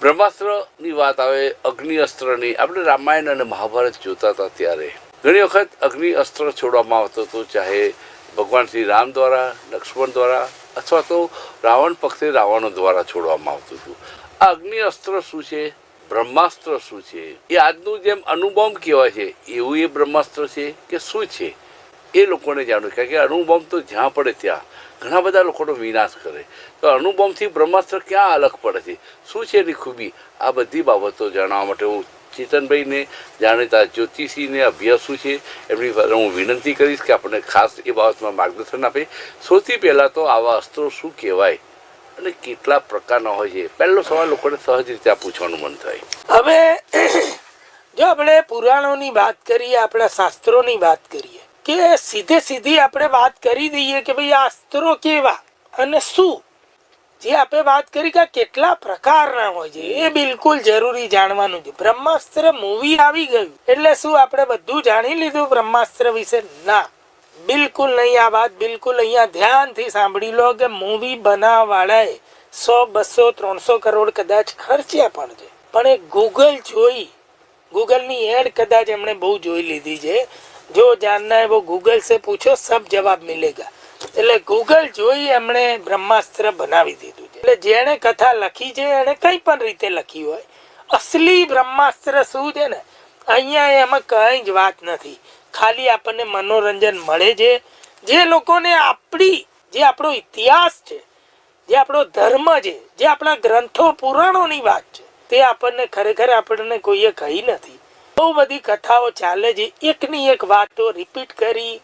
બ્રહ્માસ્ત્રની વાત આવે અગ્નિ અસ્ત્રની આપણે રામાયણ અને મહાભારત જોતા હતા ત્યારે. ઘણી વખત અગ્નિ અસ્ત્ર છોડવામાં આવતો હતો, ચાહે ભગવાન શ્રી રામ દ્વારા, લક્ષ્મણ દ્વારા, અથવા તો રાવણ પક્ષે રાવણો દ્વારા છોડવામાં આવતું હતું. આ અગ્નિ અસ્ત્ર શું છે? બ્રહ્માસ્ત્ર શું છે? એ આજનું જેમ અનુબોમ્બ કહેવાય છે. એવું એ બ્રહ્માસ્ત્ર છે કે શું છે? એ લોકોને જાણવું કારણ કે અણુબોમ્બ તો જ્યાં પડે ત્યાં. ઘણા બધા લોકોનો વિનાશ કરે. તો અણુબોમ્બથી બ્રહ્માસ્ત્ર ક્યાં અલગ પડે છે? શું છે એની ખૂબી? આ બધી બાબતો જાણવા માટે હું ચેતનભાઈને, જાણીતા જ્યોતિષીને અભ્યાસુ છે. એમની હું વિનંતી કરીશ કે આપણને ખાસ એ બાબતમાં માર્ગદર્શન આપે. સૌથી પહેલાં તો આવા અસ્ત્રો શું કહેવાય અને કેટલા પ્રકારના હોય છે? પહેલો સવાલ લોકોને સહજ રીતે પૂછવાનું મન થાય. હવે, જો આપણે પુરાણોની વાત કરીએ, આપણા શાસ્ત્રોની વાત કરીએ કે સીધે સીધી આપણે વાત કરી દઈએ કે ભાઈ આ અસ્ત્રો કેવા અને શું? જે આપણે વાત કરી કે કેટલા પ્રકારના હોય છે, એ બિલકુલ જરૂરી જાણવાનું છે. બ્રહ્માસ્ત્ર મૂવી આવી ગયું, એટલે શું આપણે બધું જાણી લીધું બ્રહ્માસ્ત્ર વિશે? ના. બિલકુલ નહીં આ વાત, બિલકુલ અહીંયા ધ્યાનથી સાંભળી લો કે મૂવી બનાવવાળાએ સો, બસો, ત્રણસો કરોડ કદાચ ખર્ચ્યા પણ છે. પણ એ ગૂગલ જોઈ ગૂગલની એડ કદાચ એમણે બહુ જોઈ લીધી છે. જો જાનના है वो गूगल से पूछो सब जवाब मिलेगा એટલે ગૂગલ જોઈ એમણે બ્રહ્માસ્ત્ર બનાવી દીધું છે એટલે જેણે કથા લખી છે એણે કઈ પણ રીતે લખી હોય અસલી બ્રહ્માસ્ત્ર શું છે ને અહીંયા એમાં કઈ જ વાત નથી ખાલી આપણને મનોરંજન મળે છે જે લોકોને આપણી જે આપણો ઇતિહાસ છે જે આપણો ધર્મ છે જે આપણા ગ્રંથો પુરાણોની વાત છે તે આપણને ખરેખર આપણને કોઈએ કહી નથી બહુ બધી કથાઓ ચાલે છે. એકની એક વાતો રિપીટ કરી,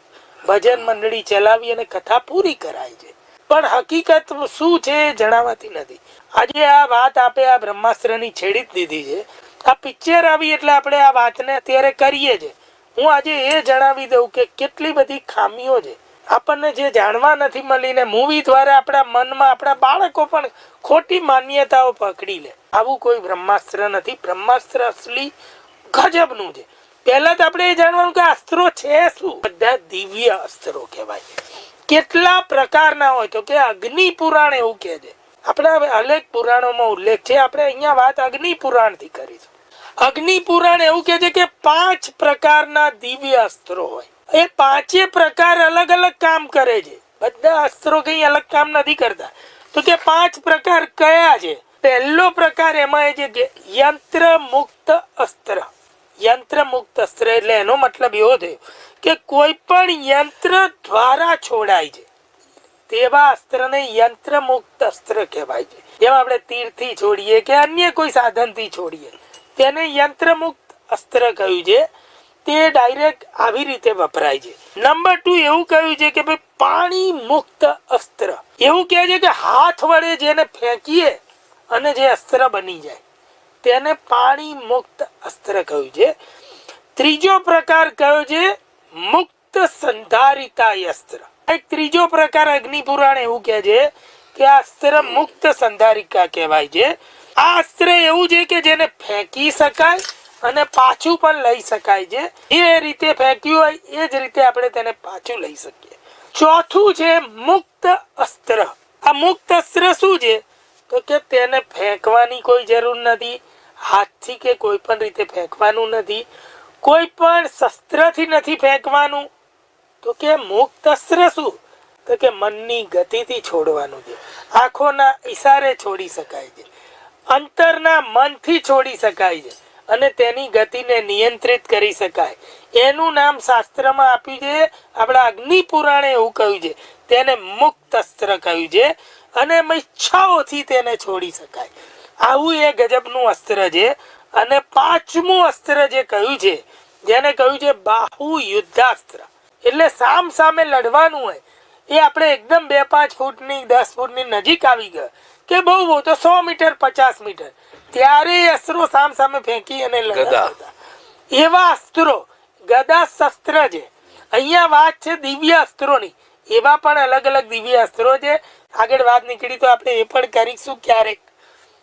ભજન મંડળી ચલાવી અને કથા પૂરી કરાય છે. પણ હકીકત શું છે જણાવાતી નથી. આજે આ વાત આપે આ બ્રહ્માસ્ત્રની છેડી જ દીધી છે. આ પિક્ચર આવી એટલે આપણે આ વાતને અત્યારે કરીએ છે. હું આજે એ જણાવી દઉં કે કેટલી બધી ખામીઓ છે. આપણને જે જાણવા નથી મળીને મૂવી દ્વારા આપણા મનમાં આપણા બાળકો પણ ખોટી માન્યતાઓ પકડી લે. આવું કોઈ બ્રહ્માસ્ત્ર નથી. બ્રહ્માસ્ત્ર અસલી ગજબનું છે. પહેલા તો આપણે એ જાણવાનું કે અસ્ત્રો છે શું? બધા દિવ્ય અસ્ત્રો કહેવાય. કેટલા પ્રકારના હોય તો કે અગ્નિ પુરાણ એવું કહે છે. આપણા અનેક પુરાણોમાં ઉલ્લેખ છે. આપણે અહીંયા વાત અગ્નિ પુરાણથી કરીશું. અગ્નિ પુરાણ એવું કહે છે કે પાંચ પ્રકારના દિવ્ય અસ્ત્રો હોય. એ પાંચે પ્રકાર અલગ અલગ કામ કરે છે. બધા અસ્ત્રો કઈ અલગ કામ નથી કરતા. તો કે પાંચ પ્રકાર કયા છે? પહેલો પ્રકાર એમાં એ છે કે યંત્ર મુક્ત અસ્ત્ર. યંત્ર મુક્ત અસ્ત્ર એટલે એનો મતલબ એવો થયો કે કોઈ પણ યંત્ર દ્વારા છોડાય છે. તેવા અસ્ત્રને યંત્ર મુક્ત અસ્ત્ર કહેવાય છે. જેમ આપણે તીરથી છોડીએ કે અન્ય કોઈ સાધનથી છોડીએ, તેને યંત્ર મુક્ત અસ્ત્ર કહ્યું છે. તે ડાયરેક્ટ આવી રીતે વપરાય છે. નંબર ટુ એવું કહ્યું છે કે ભાઈ પાણી મુક્ત અસ્ત્ર. એવું કહે છે કે હાથ વડે જેને ફેંકીએ અને જે અસ્ત્ર બની જાય. તેને પાણી મુક્ત અસ્ત્ર કહ્યું છે. ત્રીજો પ્રકાર કયો છે? મુક્ત સંધારિતા અસ્ત્ર. એક ત્રીજો પ્રકાર અગ્નિ પુરાણ એવું કહે છે કે આ અસ્ત્ર મુક્ત સંધારિકા કહેવાય છે. આ અસ્ત્ર એવું છે કે જેને ફેંકી શકાય અને પાછું પણ લઈ શકાય છે. એ રીતે ફેંક્યું હોય, એ જ રીતે આપણે તેને પાછું લઈ શકીએ. ચોથું છે મુક્ત અસ્ત્ર. આ મુક્ત અસ્ત્ર શું છે? તો કે તેને ફેંકવાની કોઈ જરૂર નથી. હાથથી કે કોઈ પણ રીતે ફેંકવાનું નથી કોઈ પણ શસ્ત્રથી નથી ફેંકવાનું, તો કે મુક્ત અસ્ત્ર શું? તો કે મનની ગતિથી છોડવાનું છે. આંખોના ઈશારે છોડી શકાય છે. અંતરના મનથી છોડી શકાય છે. અને તેની ગતિને નિયંત્રિત કરી શકાય. એનું નામ શાસ્ત્રમાં આપ્યું છે, આપણા અગ્નિ પુરાણે એવું કહ્યું છે. તેને મુક્ત અસ્ત્ર કહ્યું છે. અને ઈચ્છાઓથી તેને છોડી શકાય. આવું એ ગજબનું અસ્ત્ર છે અને પાંચમું અસ્ત્ર જે કહ્યું છે જેને કહ્યું છે બાહુ યુદ્ધાસ્ત્ર. એટલે સામ સામે લડવાનું હોય એ આપણે એકદમ બે પાંચ ફૂટની દસ ફૂટની નજીક આવી ગયો કે બહુ બહુ તો સો મીટર પચાસ મીટર. ત્યારે એ અસ્ત્રો સામ સામે ફેંકી અને. લડતા એવા અસ્ત્રો ગદા શસ્ત્ર છે. અહીંયા વાત છે દિવ્ય અસ્ત્રોની. એવા પણ અલગ અલગ દિવ્ય અસ્ત્રો છે. આગળ વાત નીકળી તો આપણે એ પણ કરીશું ક્યારેક.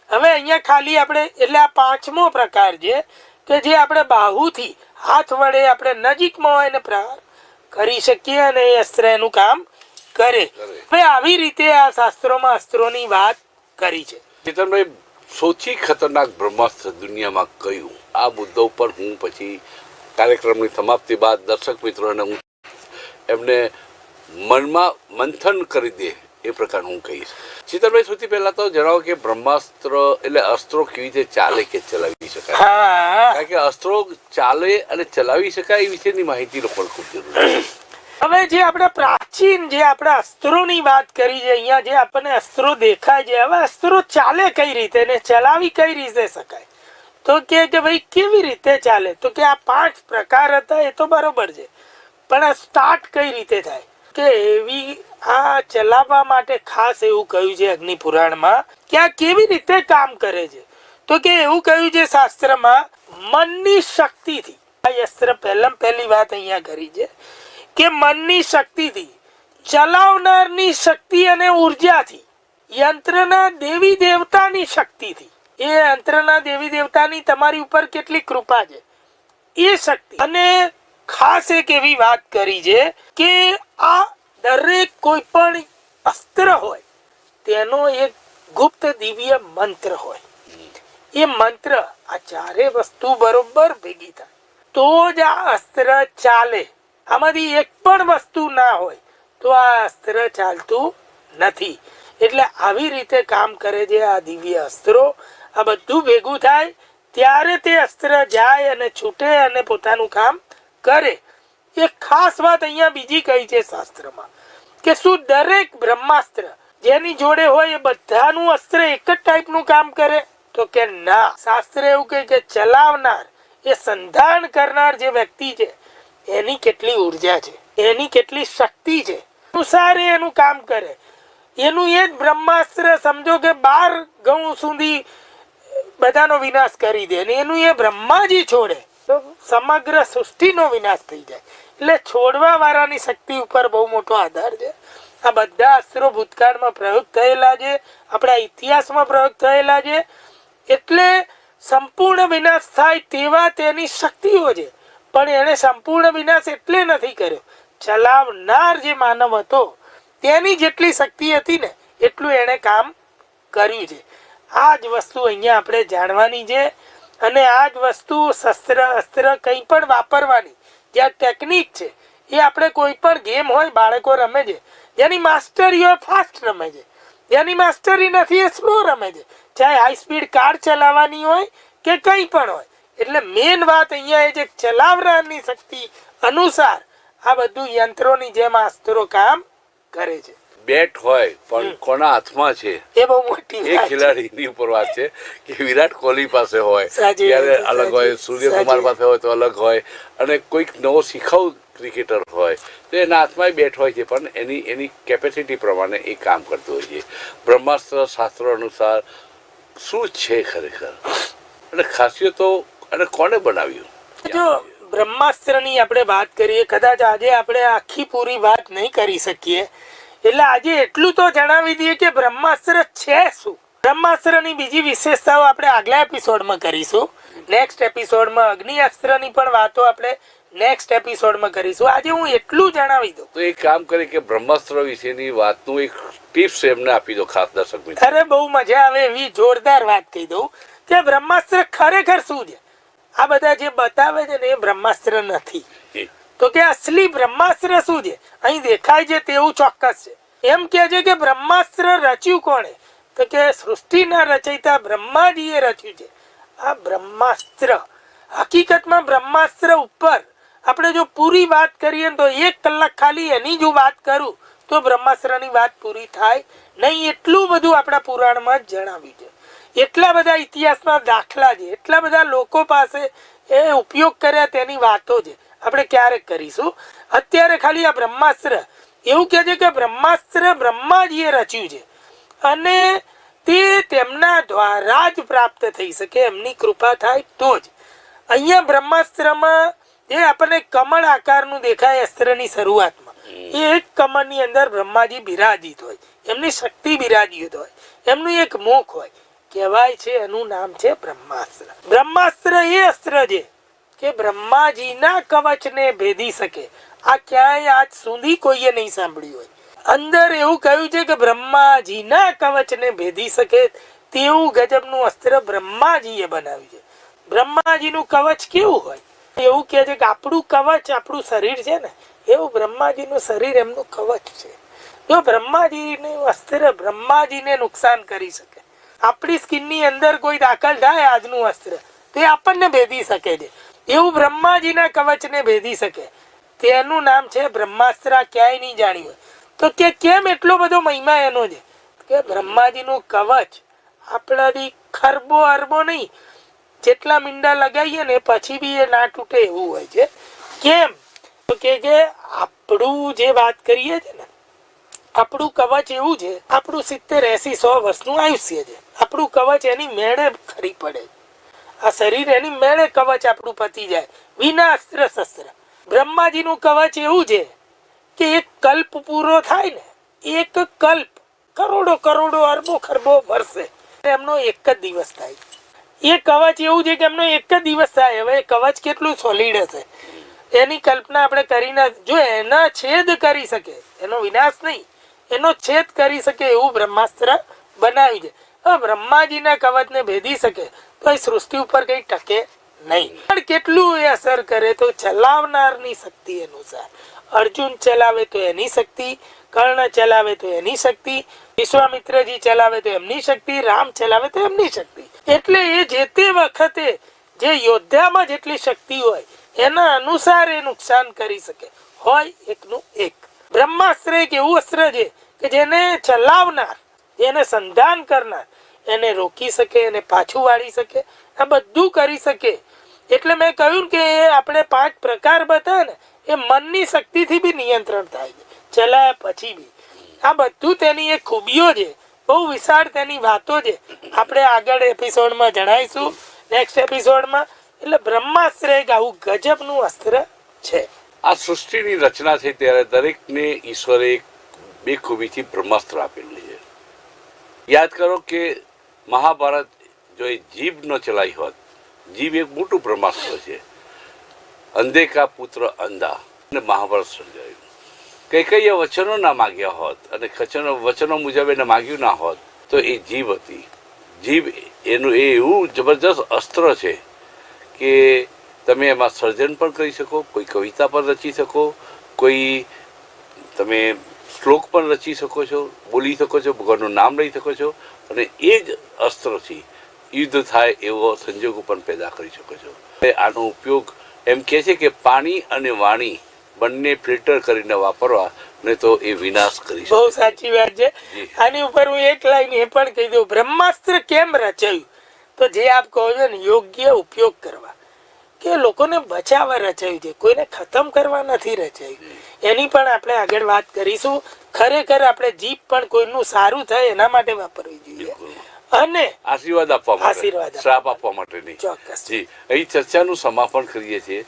હવે અહીંયા ખાલી આપણે એટલે આ પાંચમો પ્રકાર છે કે જે આપણે બાહુથી હાથ વડે આપણે નજીકમાં હોય ને પ્રહાર કરી શકીએ અને એ અસ્ત્ર એનું કામ કરે. હવે આવી રીતે આ શાસ્ત્રોમાં અસ્ત્રોની વાત કરી છે. ચેતનભાઈ સૌથી ખતરનાક બ્રહ્માસ્ત્ર દુનિયામાં કયું આ મુદ્દો ઉપર હું પછી કાર્યક્રમની સમાપ્તિ બાદ દર્શક મિત્રોને હું એમને મનમાં મંથન કરી દે. એ પ્રકારનું હું કહીશ. ચિત્રભાઈ સૌથી પહેલા તો જણાવો કે બ્રહ્માસ્ત્ર એટલે અસ્ત્રો કેવી રીતે ચાલે કે ચલાવી શકાય? કારણ કે અસ્ત્રો ચાલે અને ચલાવી શકાય એ વિશેની માહિતી લોકો ખૂબ જરૂરી હવે જે આપણે પ્રાચીન જે આપણે અસ્ત્રોની વાત કરી છે અહીંયા જે આપણને અસ્ત્રો દેખાય છે હવે અસ્ત્રો ચાલે કઈ રીતે ને ચલાવી કઈ રીતે શકાય? તો કે કે ભાઈ કેવી રીતે ચાલે? તો કે આ પાંચ પ્રકાર હતા એ તો બરોબર છે. પણ આ સ્ટાર્ટ કઈ રીતે થાય? કે એવી આ ચલાવવા માટે ખાસ એવું કહ્યું છે અગ્નિ પુરાણમાં કે આ કેવી રીતે કામ કરે છે? તો કે એવું કહ્યું છે શાસ્ત્રમાં, મનની શક્તિથી. આ યસ્ત્ર પહેલા પહેલી વાત અહીંયા કરી છે કે મનની શક્તિથી, ચલાવનારની શક્તિ અને ઉર્જાથી, યંત્રના દેવી દેવતાની શક્તિથી. એ યંત્રના દેવી દેવતાની તમારી ઉપર કેટલી કૃપા છે? એ શક્તિ. અને ખાસ એક એવી વાત કરી છે કે આ દરેક કોઈ પણ અસ્ત્ર હોય, તેનો એક ગુપ્ત દિવ્ય મંત્ર હોય. એ મંત્ર આ ચારે વસ્તુ બરોબર ભેગી થાય. તો જ આ અસ્ત્ર ચાલે. આમાંથી એક પણ વસ્તુ ના હોય, તો આ અસ્ત્ર ચાલતું નથી. એટલે આવી રીતે કામ કરે છે આ દિવ્ય અસ્ત્રો. આ બધું ભેગું થાય, ત્યારે તે અસ્ત્ર જાય અને છૂટે અને પોતાનું કામ કરે. એ ખાસ વાત અહીંયા બીજી કહી છે શાસ્ત્રમાં કે શું દરેક બ્રહ્માસ્ત્ર જેની જોડે હોય એ બધાનું અસ્ત્ર એક જ ટાઈપનું કામ કરે? તો કે ના. શાસ્ત્ર એવું કહે કે ચલાવનાર, એ સંધાન કરનાર જે વ્યક્તિ છે, એની કેટલી ઊર્જા છે, એની કેટલી શક્તિ છે અનુસાર એનું કામ કરે. એનું એ જ બ્રહ્માસ્ત્ર સમજો કે બાર ગૌ સુધી બધાનો વિનાશ કરી દે અને એનું એ બ્રહ્માજી છોડે. તો સમગ્ર સૃષ્ટિનો વિનાશ થઈ જાય. એટલે છોડવા વાળાની શક્તિ ઉપર બહુ મોટો આધાર છે. આ બધા અસ્ત્રો ભૂતકાળમાં પ્રયોગ થયેલા છે, આપણા ઇતિહાસમાં પ્રયોગ થયેલા છે. એટલે સંપૂર્ણ વિનાશ થાય તેવા તેની શક્તિઓ છે. પણ એણે સંપૂર્ણ વિનાશ એટલે નથી કર્યો. ચલાવનાર જે માનવ હતો, તેની જેટલી શક્તિ હતી ને, એટલું એણે કામ કર્યું છે. આ જ વસ્તુ અહીંયા આપણે જાણવાની છે. અને આ જ વસ્તુ શસ્ત્ર, અસ્ત્ર કંઈ પણ વાપરવાની જે આ ટેકનિક છે, એ આપણે કોઈ પણ ગેમ હોય, બાળકો રમે છે, જેની માસ્ટરી હોય ફાસ્ટ રમે છે, જેની માસ્ટરી નથી એ સ્લો રમે છે, ચાહે હાઈ સ્પીડ કાર ચલાવવાની હોય કે કંઈ પણ હોય. એટલે મેઇન વાત અહીંયા એ કે ચલાવનારની શક્તિ અનુસાર આ બધું યંત્રોની જેમ અસ્ત્રો કામ કરે છે. બેટ હોય પણ કોના હાથમાં છે? એ બહુ મોટી એ. ખેલાડીની ઉપર વાત છે કે વિરાટ કોહલી પાસે હોય ત્યારે અલગ હોય સૂર્યકુમાર પાસે હોય તો અલગ હોય અને કોઈક નવો શીખવ ક્રિકેટર હોય તો એના હાથમાં બેટ હોય છે પણ એની એની કેપેસિટી પ્રમાણે એ કામ કરતું હોય છે. બ્રહ્માસ્ત્ર શાસ્ત્ર અનુસાર શું છે ખરેખર? અને ખાસિયતો અને કોને બનાવ્યું? જો બ્રહ્માસ્ત્રની આપણે વાત કરીએ કદાચ આજે આપણે આખી પૂરી વાત નહીં કરી શકીએ એટલે આજે એટલું તો જણાવી દઈએ કે બ્રહ્માસ્ત્ર છે શું? બ્રહ્માસ્ત્રની બીજી વિશેષતાઓ આપણે આગલા એપિસોડમાં કરીશું. નેક્સ્ટ એપિસોડમાં અગ્નિઅસ્ત્રની પણ વાતો આપણે નેક્સ્ટ એપિસોડમાં કરીશું. આજે હું એટલું જણાવી દઉં. તો એક કામ કરે કે બ્રહ્માસ્ત્ર વિશેની વાતનું એક ટિપ્સ એમને આપી દો ખાસ દર્શક મિત્રો. અરે બહુ મજા આવે એવી જોરદાર વાત કહી દઉં કે બ્રહ્માસ્ત્ર ખરેખર શું છે? આ બધા જે બતાવે છે ને એ બ્રહ્માસ્ત્ર નથી. તો કે અસલી બ્રહ્માસ્ત્ર શું છે? અહીં દેખાય છે તેવું ચોક્કસ છે. એમ કે છે કે બ્રહ્માસ્ત્ર રચ્યું કોણે? તો કે સૃષ્ટિના રચયિતા બ્રહ્માજીએ રચ્યું છે. આ બ્રહ્માસ્ત્ર. હકીકતમાં બ્રહ્માસ્ત્ર ઉપર આપણે જો પૂરી વાત કરીએ તો એક કલાક ખાલી એની જો વાત કરું, તો બ્રહ્માસ્ત્રની વાત પૂરી થાય. નહીં, એટલું બધું આપણા પુરાણમાં જણાવ્યું છે. એટલા બધા ઇતિહાસના દાખલા છે. એટલા બધા લોકો પાસે એ ઉપયોગ કર્યા તેની વાતો છે. આપણે ક્યારેક કરીશું? અત્યારે ખાલી આ બ્રહ્માસ્ત્ર, એવું કહે છે કે બ્રહ્માસ્ત્ર બ્રહ્માજીએ રચ્યું છે. અને તે તેમના દ્વારા જ પ્રાપ્ત થઈ શકે, એમની કૃપા થાય તો જ. અહીંયા બ્રહ્માસ્ત્રમાં જે આપણને કમળ આકારનું દેખાય અસ્ત્રની શરૂઆતમાં, એ એક કમળની અંદર બ્રહ્માજી બિરાજિત હોય. એમની શક્તિ બિરાજિત હોય. એમનું એક મુખ હોય. કહેવાય છે એનું નામ છે બ્રહ્માસ્ત્ર. બ્રહ્માસ્ત્ર એ અસ્ત્ર છે. કે બ્રહ્માજીના કવચને ભેદી શકે. આ ક્યાંય આજ સુધી કોઈએ નહીં સાંભળ્યું હોય. અંદર એવું કહ્યું છે કે બ્રહ્માજીના કવચને ભેદી શકે તેવું ગજબનું અસ્ત્ર બ્રહ્માજીએ બનાવ્યું છે. બ્રહ્માજીનું કવચ કેવું હોય? એવું કહે છે કે આપણું કવચ આપણું શરીર છે ને, એવું બ્રહ્માજીનું શરીર એમનું કવચ છે. જો બ્રહ્માજીનું અસ્ત્ર બ્રહ્માજીને નુકસાન કરી શકે. આપણી સ્કિનની અંદર કોઈ દાખલ થાય આજનું અસ્ત્ર, તે આપણને ભેદી શકે છે. એવું બ્રહ્માજીના કવચને ભેદી શકે. તેનું નામ છે બ્રહ્માસ્ત્ર, ક્યાંય નહીં જાણ્યું. તો કે કેમ એટલો બધો મહિમા એનો છે? કે બ્રહ્માજીનું કવચ આપણાથી ખરબો અરબો નહીં, જેટલા મીંડા લગાવીએ ને પછી બી એ ના તૂટે એવું હોય છે. કેમ? તો કે જે આપણું જે વાત કરીએ છે ને, આપણું કવચ એવું છે, આપણું સિત્તેર એસી સો વર્ષનું આયુષ્ય છે. આપણું કવચ એની મેળે ખરી પડે આ શરીર એની મેળે કવચ આપણું પતી જાય. વિના અસ્ત્ર શસ્ત્ર. બ્રહ્માજીનું કવચ એવું છે કે એક કલ્પ પૂરો થાય ને, એક કલ્પ કરોડો કરોડો અરબો ખરબો વર્ષે એમનો એક જ દિવસ થાય. એ કવચ એવું છે કે એમનો એક જ દિવસ થાય. હવે કવચ કેટલું સોલિડ હશે? એની કલ્પના આપણે કરીને જો એના છેદ કરી શકે, એનો વિનાશ નહીં, એનો છેદ કરી શકે એવું બ્રહ્માસ્ત્ર બનાવ્યું છે. બ્રહ્માજીના કવચને ભેદી શકે. તો સૃષ્ટિ ઉપર કંઈ ટકે નહીં. પણ કેટલું એ અસર કરે તો ચલાવનારની શક્તિ અનુસાર. અર્જુન ચલાવે તો એની શક્તિ, કર્ણ ચલાવે તો એની શક્તિ, વિશ્વામિત્રજી ચલાવે તો એમની શક્તિ, રામ ચલાવે તો એમની શક્તિ. એટલે એ જે તે વખતે જે યોદ્ધામાં જેટલી શક્તિ હોય, એના અનુસાર એ નુકસાન કરી શકે. હોય એકનું એક. બ્રહ્માસ્ત્ર એક એવું અસ્ત્ર છે કે જેને ચલાવનાર, જેને સંધાન કરનાર એને રોકી શકે, એને પાછું વાળી શકે, આ બધું કરી શકે. એટલે મેં કહ્યું કે એ આપણે પાંચ પ્રકાર બતાવે ને, એ મનની શક્તિથી બી નિયંત્રણ થાય છે. ચલાયા પછી બી. આ બધું તેની એક ખૂબીઓ છે. બહુ વિશાળ તેની વાતો છે. આપણે આગળ એપિસોડમાં જણાવીશું નેક્સ્ટ એપિસોડમાં. એટલે બ્રહ્માસ્ત્ર એક આવું ગજબનું અસ્ત્ર છે. આ સૃષ્ટિની રચના થઈ ત્યારે દરેકને ઈશ્વરે એક બે ખૂબીથી બ્રહ્માસ્ત્ર આપેલી છે. યાદ કરો કે મહાભારત જો એ જીભ ન ચલાવી હોત, જીભ એક મોટું બ્રહ્માસ્ત્ર છે. અંધે કા પુત્ર અંધા. અને મહાભારત સર્જાયું. કઈ કઈ વચનો ના માગ્યા હોત અને ખચનો, વચનો મુજબ એને માગ્યું ના હોત, તો એ જીભ હતી. જીભ એનું એ એવું જબરજસ્ત અસ્ત્ર છે કે તમે એમાં સર્જન પણ કરી શકો, કોઈ કવિતા પણ રચી શકો, કોઈ તમે શ્લોક પણ રચી શકો છો, બોલી શકો છો, ભગવાનનું નામ લઈ શકો છો અને એ જ અસ્ત્રથી યુદ્ધ થાય એવો સંજોગો પણ પેદા કરી શકો છો. આનો ઉપયોગ એમ કહે છે કે પાણી અને વાણી બંને ફિલ્ટર કરીને વાપરવા ને તો એ વિનાશ કરી બહુ સાચી વાત છે. આની ઉપર હું એક લાઈન એ પણ કહી દઉં. બ્રહ્માસ્ત્ર કેમ રચાયું? તો જે આપ કહો છો ને યોગ્ય ઉપયોગ કરવા. કે લોકોને બચાવવા રચાયું છે કોઈને ખતમ કરવા નથી રચાયું. એની પણ આપણે આગળ વાત કરીશું. ખરેખર આપણે જીભ પણ કોઈનું સારું થાય એના માટે વાપરવી જોઈએ. અને આશીર્વાદ આપવા માટે. આશીર્વાદ શ્રાપ આપવા માટે નહીં. ચોક્કસ. જી અહીં ચર્ચાનું સમાપન કરીએ છીએ.